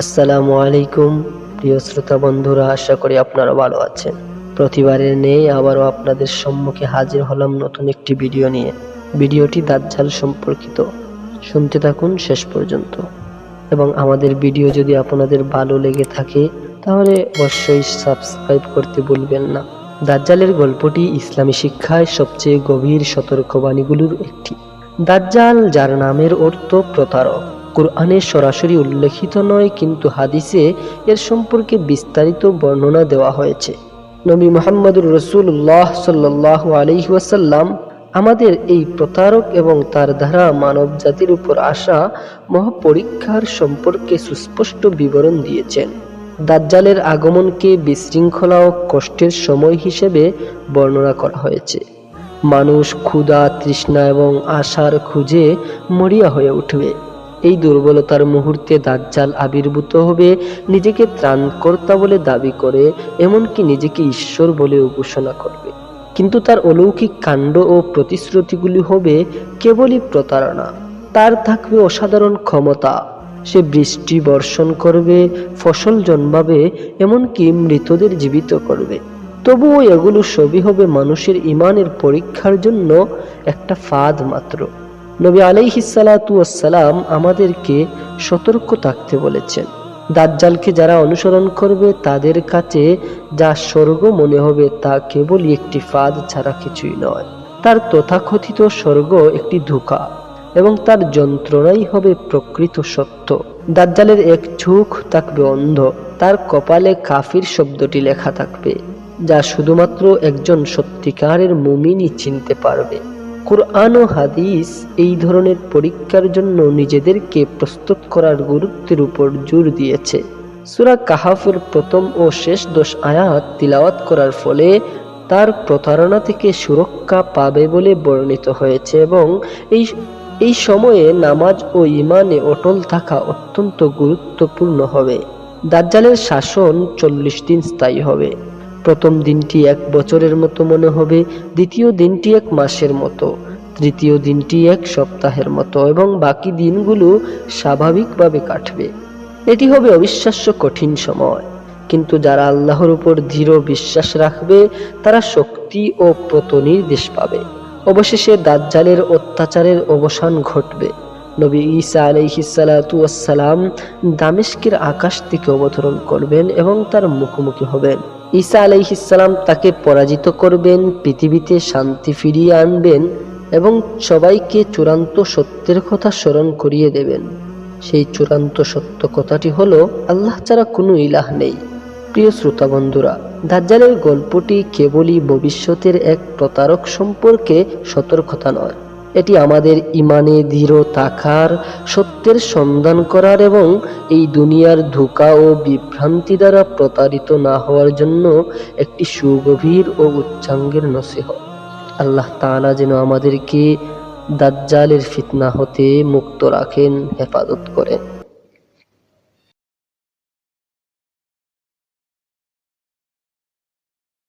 আসসালামু আলাইকুম, প্রিয় শ্রোতা বন্ধুরা, আশা করি আপনারা ভালো আছেন। প্রতিবারের নেই, আবারও আপনাদের সম্মুখে হাজির হলাম নতুন একটি ভিডিও নিয়ে। ভিডিওটি দাজ্জাল সম্পর্কিত। শুনতে থাকুন শেষ পর্যন্ত। এবং আমাদের ভিডিও যদি আপনাদের ভালো লেগে থাকে, তাহলে অবশ্যই সাবস্ক্রাইব করতে ভুলবেন না। দাজ্জালের গল্পটি ইসলামী শিক্ষায় সবচেয়ে গভীর সতর্কবাণীগুলোর একটি। দাজ্জাল, যার নামের অর্থ প্রতারক। কোরআনে সরাসরি উল্লেখিত নয়, কিন্তু হাদিসে এর সম্পর্কে বিস্তারিত বর্ণনা দেওয়া হয়েছে। নবী মোহাম্মদুর রসুল্লাহ সাল্লাহ আলহিহাসাল্লাম আমাদের এই প্রতারক এবং তার দ্বারা মানব জাতির উপর আসা মহাপরীক্ষার সম্পর্কে সুস্পষ্ট বিবরণ দিয়েছেন। দাজ্জালের আগমনকে বিশৃঙ্খলা ও কষ্টের সময় হিসেবে বর্ণনা করা হয়েছে। মানুষ ক্ষুধা, তৃষ্ণা এবং আশার খুঁজে মরিয়া হয়ে উঠবে। এই দুর্বলতার মুহূর্তে দাজ্জাল আবির্ভূত হবে, নিজেকে ত্রাণকর্তা বলে দাবি করে, এমনকি নিজেকে ঈশ্বর বলেও ঘোষণা করবে। কিন্তু তার অলৌকিক কাণ্ড ও প্রতিশ্রুতিগুলি হবে কেবলই প্রতারণা। তার থাকবে অসাধারণ ক্ষমতা। সে বৃষ্টি বর্ষণ করবে, ফসল জন্মাবে, এমনকি মৃতদের জীবিত করবে। তবুও এগুলো সবই হবে মানুষের ইমানের পরীক্ষার জন্য একটা ফাঁদ মাত্র। নবী আলাইহিসালাম আমাদেরকে সতর্ক থাকতে বলেছেন। দাজ্জালকে যারা অনুসরণ করবে তাদের কাছে যা স্বর্গ মনে হবে তা কেবলই একটি ফাঁদ ছাড়া কিছুই নয়। তার তথাকথিত স্বর্গ একটি ধোঁকা এবং তার যন্ত্রণাই হবে প্রকৃত সত্য। দাজ্জালের এক চোখ থাকবে অন্ধ, তার কপালে কাফির শব্দটি লেখা থাকবে, যা শুধুমাত্র একজন সত্যিকারের মুমিনই চিনতে পারবে। কোরআন ও হাদিস এই ধরনের পরীক্ষার জন্য নিজেদেরকে প্রস্তুত করার গুরুত্বের উপর জোর দিয়েছে। সুরা কাহাফের প্রথম ও শেষ দশ আয়াত তিলাওয়াত করার ফলে তার প্রতারণা থেকে সুরক্ষা পাবে বলে বর্ণিত হয়েছে এবং এই এই সময়ে নামাজ ও ইমানে অটল থাকা অত্যন্ত গুরুত্বপূর্ণ হবে। দাজ্জালের শাসন চল্লিশ দিন স্থায়ী হবে। প্রথম দিনটি এক বছরের মতো মনে হবে, দ্বিতীয় দিনটি এক মাসের মতো, তৃতীয় দিনটি এক সপ্তাহের মতো এবং বাকি দিনগুলো স্বাভাবিকভাবে কাটবে। এটি হবে অবিশ্বাস্য কঠিন সময়, কিন্তু যারা আল্লাহর উপর দৃঢ় বিশ্বাস রাখবে, তারা শক্তি ও প্রতনির্দেশ পাবে। অবশেষে দাজ্জালের অত্যাচারের অবসান ঘটবে। নবী ঈসা আলাইহিসালাম দামেস্কের আকাশ থেকে অবতরণ করবেন এবং তার মুখোমুখি হবেন। ঈসা আলাইহিসাল্লাম তাকে পরাজিত করবেন, পৃথিবীতে শান্তি ফিরিয়ে আনবেন এবং সবাইকে চূড়ান্ত সত্যের কথা স্মরণ করিয়ে দেবেন। সেই চূড়ান্ত সত্য কথাটি হলো, আল্লাহ ছাড়া কোনো ইলাহ নেই। প্রিয় শ্রোতা বন্ধুরা, দাজ্জালের গল্পটি কেবলই ভবিষ্যতের এক প্রতারক সম্পর্কে সতর্কতা নয়। এটি আমাদের ইমানে দৃঢ় থাকার, সত্যের সন্ধান করার এবং এই দুনিয়ার ধোকা ও বিভ্রান্তি দ্বারা প্রতারিত না হওয়ার জন্য একটি সুগভীর ও উচ্চাঙ্গের নসিহ আল্লাহ তালা যেন আমাদেরকে দাজ্জালের ফিতনা হতে মুক্ত রাখেন, হেফাজত করেন।